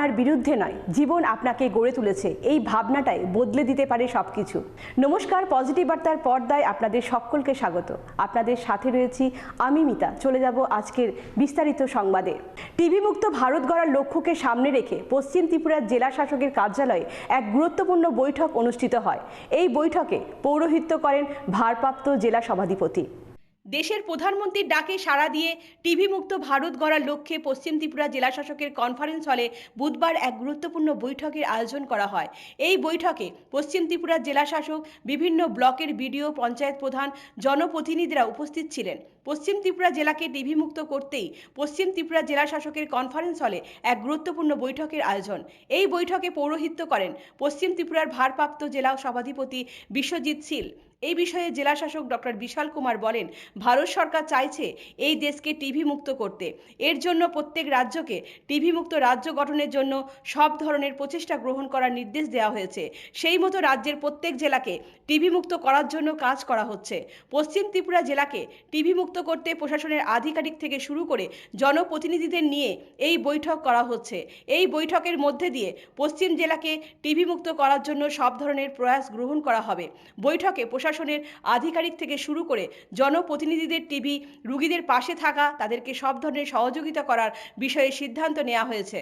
আপনার বিরুদ্ধে নয়, জীবন আপনাকে গড়ে তুলেছে। এই ভাবনাটাই বদলে দিতে পারে সবকিছু। নমস্কার, পজিটিভ বার্তার পর্দায় আপনাদের সকলকে স্বাগত। আপনাদের সাথে রয়েছি আমি মিতা। চলে যাব আজকের বিস্তারিত সংবাদে। টিভি মুক্ত ভারত গড়ার লক্ষ্যকে সামনে রেখে পশ্চিম ত্রিপুরার জেলা শাসকের কার্যালয়ে এক গুরুত্বপূর্ণ বৈঠক অনুষ্ঠিত হয়। এই বৈঠকে পৌরোহিত্য করেন ভারপ্রাপ্ত জেলা সভাধিপতি। দেশের প্রধানমন্ত্রীর ডাকে সাড়া দিয়ে টিভি মুক্ত ভারত গড়ার লক্ষ্যে পশ্চিম ত্রিপুরা জেলা শাসকের কনফারেন্স হলে বুধবার এক গুরুত্বপূর্ণ বৈঠকের আয়োজন করা হয়। এই বৈঠকে পশ্চিম ত্রিপুরার জেলা শাসক, বিভিন্ন ব্লকের বিডিও, পঞ্চায়েত প্রধান, জনপ্রতিনিধিরা উপস্থিত ছিলেন। পশ্চিম ত্রিপুরা জেলাকে টিভি মুক্ত করতেই পশ্চিম ত্রিপুরা জেলা শাসকের কনফারেন্স হলে এক গুরুত্বপূর্ণ বৈঠকের আয়োজন। এই বৈঠকে পৌরোহিত্য করেন পশ্চিম ত্রিপুরার ভারপ্রাপ্ত জেলা সভাধিপতি বিশ্বজিৎ শীল। এই বিষয়ে জেলা শাসক ডক্টর বিশাল কুমার বলেন, ভারত সরকার চাইছে এই দেশকে টিভি মুক্ত করতে। এর জন্য প্রত্যেক রাজ্যকে টিভি মুক্ত রাজ্য গঠনের জন্য সব ধরনের প্রচেষ্টা গ্রহণ করার নির্দেশ দেওয়া হয়েছে। সেই মতো রাজ্যের প্রত্যেক জেলাকে টিভি মুক্ত করার জন্য কাজ করা হচ্ছে। পশ্চিম ত্রিপুরা জেলাকে টিভি মুক্ত করতে প্রশাসনের আধিকারিক থেকে শুরু করে জনপ্রতিনিধিদের নিয়ে এই বৈঠক করা হচ্ছে। এই বৈঠকের মধ্যে দিয়ে পশ্চিম জেলাকে টিভি মুক্ত করার জন্য সব ধরনের প্রয়াস গ্রহণ করা হবে। বৈঠকে প্রশাসনের আধিকারিক থেকে শুরু করে জনপ্রতিনিধিদের টিভি, রুগীদের পাশে থাকা, তাদেরকে সব ধরনের সহযোগিতা করার বিষয়ে সিদ্ধান্ত নেওয়া হয়েছে।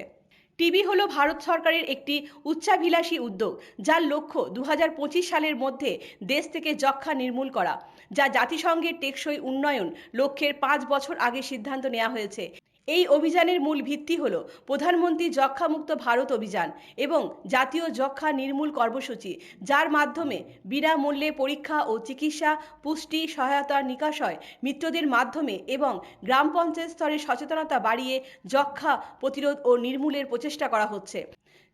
টিবি হলো ভারত সরকারের একটি উচ্চাভিলাষী উদ্যোগ, যার লক্ষ্য দু হাজার পঁচিশ সালের মধ্যে দেশ থেকে যক্ষা নির্মূল করা, যা জাতিসংঘের টেকসই উন্নয়ন লক্ষ্যের পাঁচ বছর আগে সিদ্ধান্ত নেওয়া হয়েছে। এই অভিযানের মূল ভিত্তি হল প্রধানমন্ত্রী যক্ষামুক্ত ভারত অভিযান এবং জাতীয় যক্ষা নির্মূল কর্মসূচি, যার মাধ্যমে বিনামূল্যে পরীক্ষা ও চিকিৎসা, পুষ্টি সহায়তা নিকাশয় মিত্রদের মাধ্যমে এবং গ্রাম পঞ্চায়েত স্তরে সচেতনতা বাড়িয়ে যক্ষা প্রতিরোধ ও নির্মূলের প্রচেষ্টা করা হচ্ছে।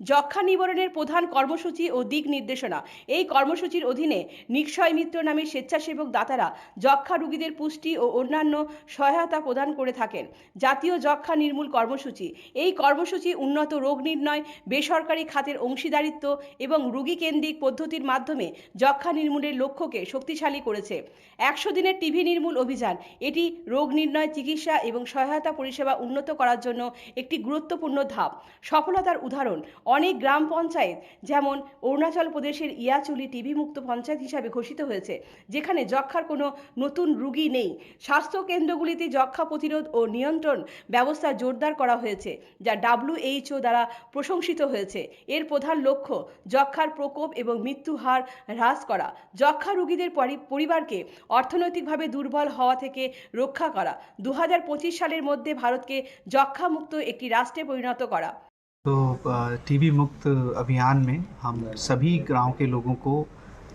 যক্ষ্মা নিবারণের প্রধান কর্মসূচি ও দিক নির্দেশনা। এই কর্মসূচির অধীনে নিক্ষয় মিত্র নামে স্বেচ্ছাসেবক দাতারা যক্ষা রোগীদের পুষ্টি ও অন্যান্য সহায়তা প্রদান করে থাকেন। জাতীয় যক্ষা নির্মূল কর্মসূচি। এই কর্মসূচি উন্নত রোগ নির্ণয়, বেসরকারি খাতের অংশীদারিত্ব এবং রোগী কেন্দ্রিক পদ্ধতির মাধ্যমে যক্ষা নির্মূলের লক্ষ্যকে শক্তিশালী করেছে। একশো দিনের টিভি নির্মূল অভিযান। এটি রোগ নির্ণয়, চিকিৎসা এবং সহায়তা পরিষেবা উন্নত করার জন্য একটি গুরুত্বপূর্ণ ধাপ। সফলতার উদাহরণ অনেক গ্রাম পঞ্চায়েত, যেমন অরুণাচল প্রদেশের ইয়াচুলি টিভি মুক্ত পঞ্চায়েত হিসাবে ঘোষিত হয়েছে, যেখানে যক্ষ্মার কোনো নতুন রুগী নেই। স্বাস্থ্য কেন্দ্রগুলিতে যক্ষ্মা প্রতিরোধ ও নিয়ন্ত্রণ ব্যবস্থা জোরদার করা হয়েছে, যা ডাব্লিউএইচও দ্বারা প্রশংসিত হয়েছে। এর প্রধান লক্ষ্য যক্ষ্মার প্রকোপ এবং মৃত্যু হার হ্রাস করা, যক্ষ্মা রোগীদের পরি- পরিবারকে অর্থনৈতিকভাবে দুর্বল হওয়া থেকে রক্ষা করা। দু হাজার পঁচিশ সালের মধ্যে ভারতকে যক্ষ্মামুক্ত একটি রাষ্ট্রে পরিণত করা। तो टीबी मुक्त अभियान में हम सभी गाँव के लोगों को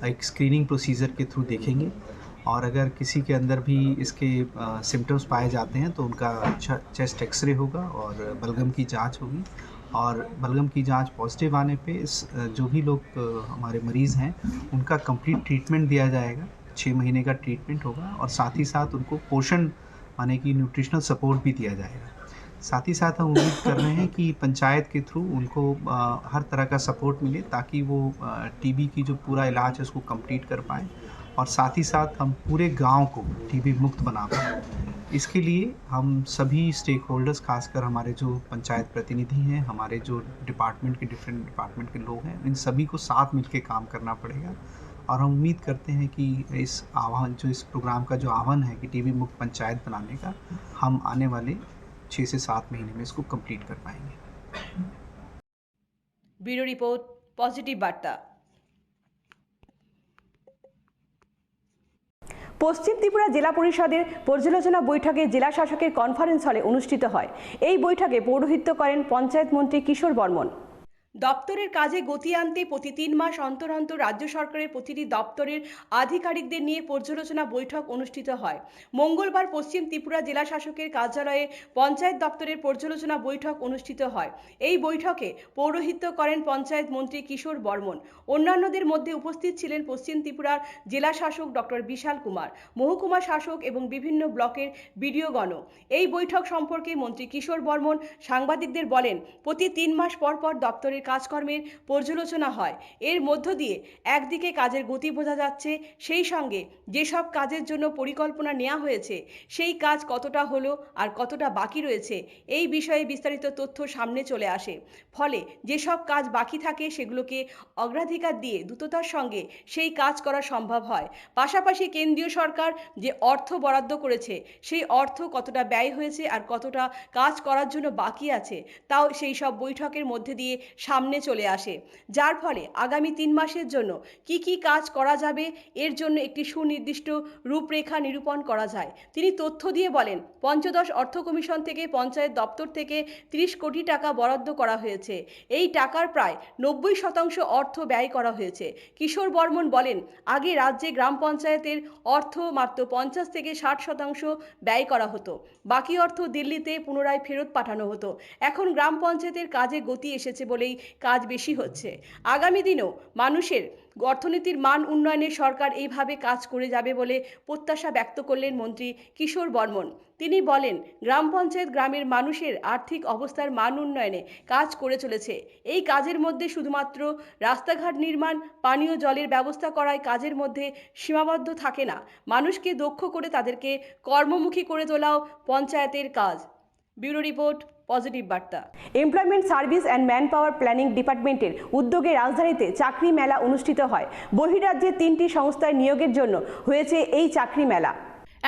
एक स्क्रीनिंग प्रोसीजर के थ्रू देखेंगे। और अगर किसी के अंदर भी इसके सिम्टम्स पाए जाते हैं तो उनका चेस्ट एक्सरे होगा और बलगम की जाँच होगी। और बलगम की जाँच पॉजिटिव आने पे इस जो भी लोग हमारे मरीज़ हैं, उनका कंप्लीट ट्रीटमेंट दिया जाएगा। छः महीने का ट्रीटमेंट होगा और साथ ही साथ उनको पोषण, माने कि न्यूट्रिशनल सपोर्ट भी दिया जाएगा। साथ ही साथ हम उम्मीद कर रहे हैं कि पंचायत के थ्रू उनको हर तरह का सपोर्ट मिले ताकि वो टीबी की जो पूरा इलाज है उसको कंप्लीट कर पाएँ और साथ ही साथ हम पूरे गाँव को टीबी मुक्त बना पाएँ। इसके लिए हम सभी स्टेक होल्डर्स खासकर हमारे जो पंचायत प्रतिनिधि हैं, हमारे जो डिपार्टमेंट के डिफरेंट डिपार्टमेंट के लोग हैं, इन सभी को साथ मिलकर काम करना पड़ेगा और हम उम्मीद करते हैं कि इस आह्वान, जो इस प्रोग्राम का जो आह्वान है कि टीबी मुक्त पंचायत बनाने का, हम आने वाले छः से सात महीने में इसको कंप्लीट कर पाएंगे ব্যুরো রিপোর্ট পজিটিভ বার্তা পশ্চিম ত্রিপুরা জেলা পরিষদের পর্যালোচনা বৈঠকে জেলা শাসকের কনফারেন্স হলে অনুষ্ঠিত হয় এই বৈঠকে পৌরোহিত্য করেন পঞ্চায়েত মন্ত্রী কিশোর বর্মন দপ্তরের কাজে গতি আনতে প্রতি তিন মাস অন্তর অন্তর রাজ্য সরকারের প্রতিটি দপ্তরের আধিকারিকদের নিয়ে পর্যালোচনা বৈঠক অনুষ্ঠিত হয়। মঙ্গলবার পশ্চিম ত্রিপুরা জেলা শাসকের কার্যালয়ে পঞ্চায়েত দপ্তরের পর্যালোচনা বৈঠক অনুষ্ঠিত হয়। এই বৈঠকে পৌরোহিত্য করেন পঞ্চায়েত মন্ত্রী কিশোর বর্মন। অন্যান্যদের মধ্যে উপস্থিত ছিলেন পশ্চিম ত্রিপুরার জেলা শাসক ডক্টর বিশাল কুমার, মহকুমা শাসক এবং বিভিন্ন ব্লকের বিডিওগণ এই বৈঠক সম্পর্কে মন্ত্রী কিশোর বর্মন সাংবাদিকদের বলেন, প্রতি তিন মাস পর পর দপ্তরের কাজকর্মের পর্যালোচনা হয়। এর মধ্য দিয়ে একদিকে কাজের গতি বোঝা যাচ্ছে, সেই সঙ্গে যেসব কাজের জন্য পরিকল্পনা নেওয়া হয়েছে, সেই কাজ কতটা হলো আর কতটা বাকি রয়েছে, এই বিষয়ে বিস্তারিত তথ্য সামনে চলে আসে। ফলে যেসব কাজ বাকি থাকে, সেগুলোকে অগ্রাধিকার দিয়ে দ্রুততার সঙ্গে সেই কাজ করা সম্ভব হয়। পাশাপাশি কেন্দ্রীয় সরকার যে অর্থ বরাদ্দ করেছে, সেই অর্থ কতটা ব্যয় হয়েছে আর কতটা কাজ করার জন্য বাকি আছে, তাও সেই সব বৈঠকের মধ্যে দিয়ে সামনে চলে আসে। যার ফলে আগামী তিন মাসের জন্য কি কি কাজ করা যাবে, এর জন্য একটি সুনির্দিষ্ট রূপরেখা নিরূপণ করা যায়। তিনি তথ্য দিয়ে বলেন, পঞ্চদশ অর্থ কমিশন থেকে পঞ্চায়েত দপ্তর থেকে ত্রিশ কোটি টাকা বরাদ্দ করা হয়েছে। এই টাকার প্রায় নব্বই শতাংশ অর্থ ব্যয় করা হয়েছে। কিশোর বর্মন বলেন, আগে রাজ্যে গ্রাম পঞ্চায়েতের অর্থ মাত্র পঞ্চাশ থেকে ষাট শতাংশ ব্যয় করা হতো। বাকি অর্থ দিল্লিতে পুনরায় ফেরত পাঠানো হতো। এখন গ্রাম পঞ্চায়েতের কাজে গতি এসেছে বলেই কাজ বেশি হচ্ছে। আগামী দিনেও মানুষের অর্থনীতির মান উন্নয়নে সরকার এইভাবে কাজ করে যাবে বলে প্রত্যাশা ব্যক্ত করলেন মন্ত্রী কিশোর বর্মন। তিনি বলেন, গ্রাম পঞ্চায়েত গ্রামের মানুষের আর্থিক অবস্থার মান উন্নয়নে কাজ করে চলেছে। এই কাজের মধ্যে শুধুমাত্র রাস্তাঘাট নির্মাণ, পানীয় জলের ব্যবস্থা করায় কাজের মধ্যে সীমাবদ্ধ থাকে না। মানুষকে দক্ষ করে তাদেরকে কর্মমুখী করে তোলাও পঞ্চায়েতের কাজ। ব্যুরো রিপোর্ট পজিটিভ বার্তা। Employment service and manpower planning ডিপার্টমেন্টের উদ্যোগে রাজধানীতে চাকরি মেলা অনুষ্ঠিত হয়। বহিরাজ্যের তিনটি সংস্থায় নিয়োগের জন্য হয়েছে এই চাকরি মেলা।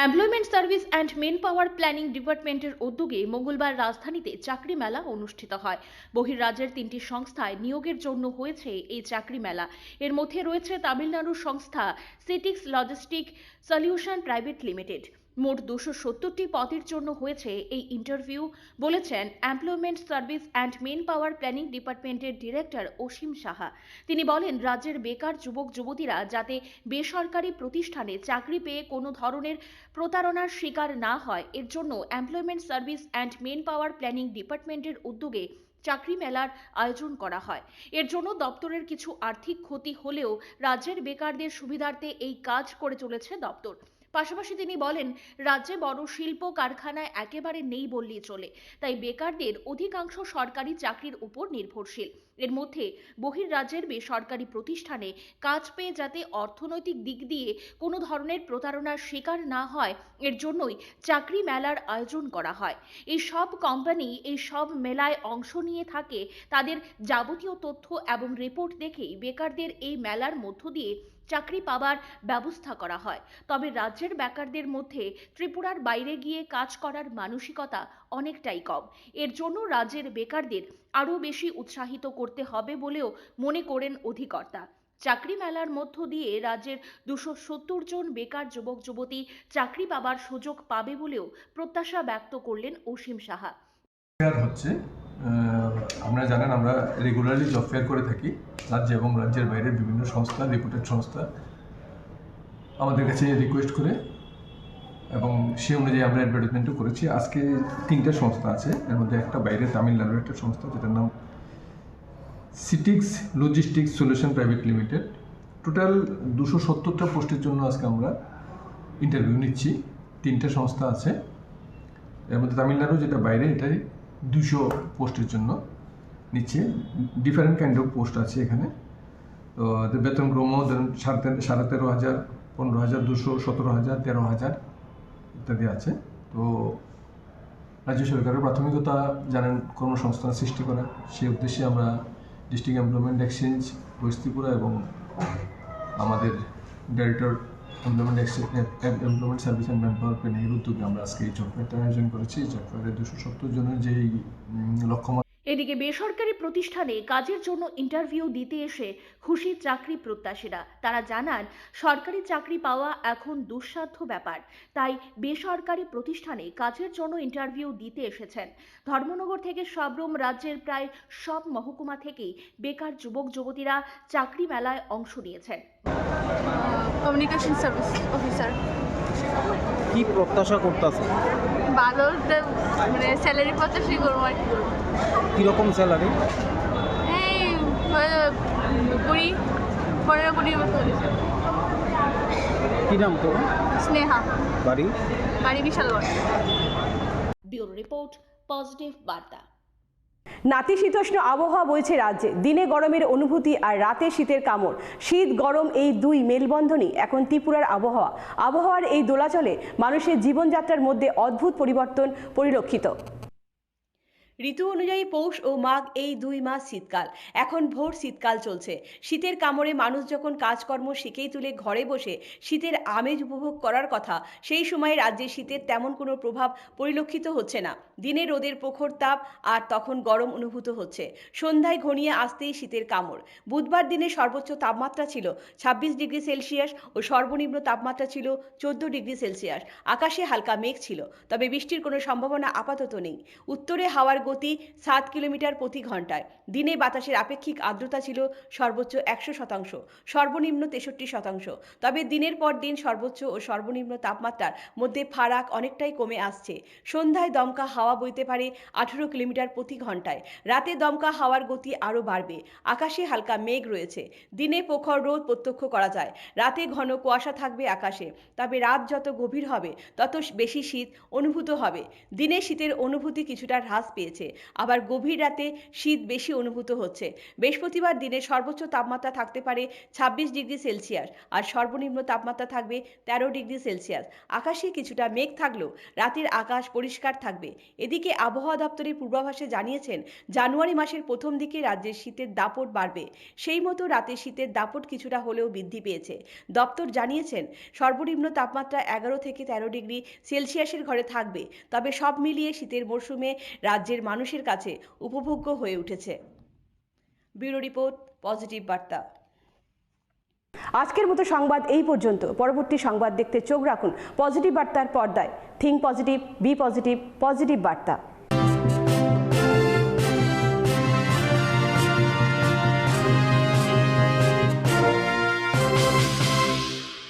Employment service and men power planning ডিপার্টমেন্টের উদ্যোগে মঙ্গলবার রাজধানীতে চাকরি মেলা অনুষ্ঠিত হয়। বহির্রাজ্যের তিনটি সংস্থায় নিয়োগের জন্য হয়েছে এই চাকরি মেলা। এর মধ্যে রয়েছে তামিলনাড়ুর সংস্থা সিটিক্স লজিস্টিক সলিউশন প্রাইভেট লিমিটেড মোট দুশো সত্তরটি পদের জন্য হয়েছে এই ইন্টারভিউ বলেছেন employment service and men power planning ডিপার্টমেন্টের ডিরেক্টর অসীম সাহা। তিনি বলেন, রাজ্যের বেকার যুবক, যুবতীরা যাতে বেসরকারি প্রতিষ্ঠানে চাকরি পেয়ে কোনো ধরনের প্রতারণার শিকার না হয়, এর জন্য employment service and men power planning ডিপার্টমেন্টের উদ্যোগে চাকরি মেলার আয়োজন করা হয়। এর জন্য দপ্তরের কিছু আর্থিক ক্ষতি হলেও রাজ্যের বেকারদের সুবিধার্থে এই কাজ করে চলেছে দপ্তর। পাশাপাশি তিনি বলেন, রাজ্যে বড় শিল্প কারখানায় একেবারে নেই বললেই চলে। তাই বেকারদের অধিকাংশ সরকারি চাকরির উপর নির্ভরশীল। এর মধ্যে বহির্রাজ্যের বেসরকারি প্রতিষ্ঠানে কাজ পেয়ে যাতে অর্থনৈতিক দিক দিয়ে কোনো ধরনের প্রতারণার শিকার না হয়, এর জন্যই চাকরি মেলার আয়োজন করা হয়। এই সব কোম্পানি এই সব মেলায় অংশ নিয়ে থাকে তাদের যাবতীয় তথ্য এবং রিপোর্ট দেখেই বেকারদের এই মেলার মধ্য দিয়ে চাকরি পাবার ব্যবস্থা করা হয়। তবে রাজ্যের বেকারদের মধ্যে ত্রিপুরার বাইরে গিয়ে কাজ করার মানসিকতা অনেকটাই কম। এর জন্য রাজ্যের বেকারদের আরও বেশি উৎসাহিত করতে হবে বলেও মনে করেন অধিকর্তা। চাকরি মেলার মধ্য দিয়ে রাজ্যের দুশো সত্তর জন বেকার যুবক, যুবতী চাকরি পাবার সুযোগ পাবে বলেও প্রত্যাশা ব্যক্ত করলেন অসীম সাহা। হচ্ছে আপনারা জানেন আমরা রেগুলারলি জব ফেয়ার করে থাকি। রাজ্য এবং রাজ্যের বাইরের বিভিন্ন সংস্থা রিপুটেড সংস্থা আমাদের কাছে রিকোয়েস্ট করে এবং সে অনুযায়ী আমরা অ্যাডভার্টাইজমেন্টও করেছি। আজকে তিনটা সংস্থা আছে। এর মধ্যে একটা বাইরে তামিলনাড়ুর একটা সংস্থা, যেটার নাম সিটিক্স logistics solution private limited total দুশো সত্তরটা পোস্টের জন্য আজকে আমরা ইন্টারভিউ নিচ্ছি। তিনটে সংস্থা আছে। এর মধ্যে তামিলনাড়ু, যেটা বাইরে, এটাই দুশো পোস্টের জন্য নিচ্ছে। ডিফারেন্ট কাইন্ড অফ পোস্ট আছে এখানে। তো বেতন ক্রম ধরুন সাড়ে সাড়ে তেরো হাজার, পনেরো হাজার, দুশো, সতেরো হাজার, তেরো হাজার। ইত্যাদি আছে। তো রাজ্য সরকারের প্রাথমিকতা জানেন কর্মসংস্থান সৃষ্টি করা। সেই উদ্দেশ্যে আমরা ডিস্ট্রিক্ট এমপ্লয়মেন্ট এক্সচেঞ্জ পরিস্থিতিপুরা এবং আমাদের director employment exchange employment service and manpower প্ল্যানিংয়ের উদ্যোগে আমরা আজকে এই জব ফেয়ারটা আয়োজন করেছি। এই জব ফেয়ারে দুশো সত্তর জনের যে লক্ষ্যমাত্রা এদিকে বেসরকারি প্রতিষ্ঠানে কাজের জন্য ইন্টারভিউ দিতে এসে খুশি চাকরি প্রত্যাশীরা। তারা জানান সরকারি চাকরি পাওয়া এখন দুঃসাধ্য ব্যাপার। তাই বেসরকারি প্রতিষ্ঠানে কাজের জন্য ইন্টারভিউ দিতে এসেছেন। ধর্মনগর থেকে সবরুম রাজ্যের প্রায় সব মহকুমা থেকেই বেকার যুবক যুবতীরা চাকরি মেলায় অংশ নিয়েছেন। কমিউনিকেশন সার্ভিস অফিসার কি প্রত্যাশা করতেছে ভালো মানে স্যালারি প্রত্যাশাই করব আর কীরকম স্যালারি এই কুড়ি পনেরো কুড়ির মতো হয়েছে। কী নাম তো স্নেহা। বাড়ি? বাড়ি বিশালগড়। ব্যুরো রিপোর্ট পজিটিভ বার্তা। নাতিশীতোষ্ণ আবহাওয়া বইছে রাজ্যে। দিনে গরমের অনুভূতি আর রাতে শীতের কামড়। শীত, গরম এই দুই মেলবন্ধনই এখন ত্রিপুরার আবহাওয়া। আবহাওয়ার এই দোলাচলে মানুষের জীবনযাত্রার মধ্যে অদ্ভুত পরিবর্তন পরিলক্ষিত। ঋতু অনুযায়ী পৌষ ও মাঘ এই দুই মাস শীতকাল। এখন ভোর শীতকাল চলছে। শীতের কামড়ে মানুষ যখন কাজকর্ম শিখেই তুলে ঘরে বসে শীতের আমেজ উপভোগ করার কথা, সেই সময় রাজ্যে শীতের তেমন কোনো প্রভাব পরিলক্ষিত হচ্ছে না। দিনে রোদের প্রখর তাপ আর তখন গরম অনুভূত হচ্ছে। সন্ধ্যায় ঘনিয়ে আসতেই শীতের কামড়। বুধবার দিনে সর্বোচ্চ তাপমাত্রা ছিল ছাব্বিশ ডিগ্রি সেলসিয়াস ও সর্বনিম্ন তাপমাত্রা ছিল চোদ্দ ডিগ্রি সেলসিয়াস। আকাশে হালকা মেঘ ছিল, তবে বৃষ্টির কোনো সম্ভাবনা আপাতত নেই। উত্তরে হাওয়ার গতি সাত কিলোমিটার প্রতি ঘন্টায় দিনে বাতাসের আপেক্ষিক আর্দ্রতা ছিল সর্বোচ্চ একশো শতাংশ, সর্বনিম্ন তেষট্টি শতাংশ। তবে দিনের পর দিন সর্বোচ্চ ও সর্বনিম্ন তাপমাত্রার মধ্যে ফারাক অনেকটাই কমে আসছে। সন্ধ্যায় দমকা হাওয়া বইতে পারে আঠেরো কিলোমিটার প্রতি ঘন্টায় রাতে দমকা হাওয়ার গতি আরও বাড়বে। আকাশে হালকা মেঘ রয়েছে। দিনে প্রখর রোদ প্রত্যক্ষ করা যায়। রাতে ঘন কুয়াশা থাকবে আকাশে। তবে রাত যত গভীর হবে, তত বেশি শীত অনুভূত হবে। দিনে শীতের অনুভূতি কিছুটা হ্রাস পেয়েছে। আবার গভীর রাতে শীত বেশি অনুভূত হচ্ছে। বৃহস্পতিবার দিনে সর্বোচ্চ তাপমাত্রা থাকতে পারে ছাব্বিশ ডিগ্রি সেলসিয়াস আর সর্বনিম্ন তাপমাত্রা থাকবে তেরো ডিগ্রি সেলসিয়াস। আকাশে কিছুটা মেঘ থাকলেও রাতের আকাশ পরিষ্কার থাকবে। এদিকে আবহাওয়া দপ্তরের পূর্বাভাসে জানিয়েছেন, জানুয়ারি মাসের প্রথম দিকে রাজ্যের শীতের দাপট বাড়বে। সেই মতো রাতে শীতের দাপট কিছুটা হলেও বৃদ্ধি পেয়েছে। দপ্তর জানিয়েছেন, সর্বনিম্ন তাপমাত্রা এগারো থেকে তেরো ডিগ্রি সেলসিয়াসের ঘরে থাকবে। তবে সব মিলিয়ে শীতের মরশুমে রাজ্যের মানুষের কাছে উপভোগ্য হয়ে উঠেছে। ব্যুরো রিপোর্ট, পজিটিভ বার্তা। আজকের মতো সংবাদ এই পর্যন্ত। পরবর্তী সংবাদ দেখতে চোখ রাখুন। পজিটিভ বার্তার পর্দায়। Think positive, be positive positive বার্তা।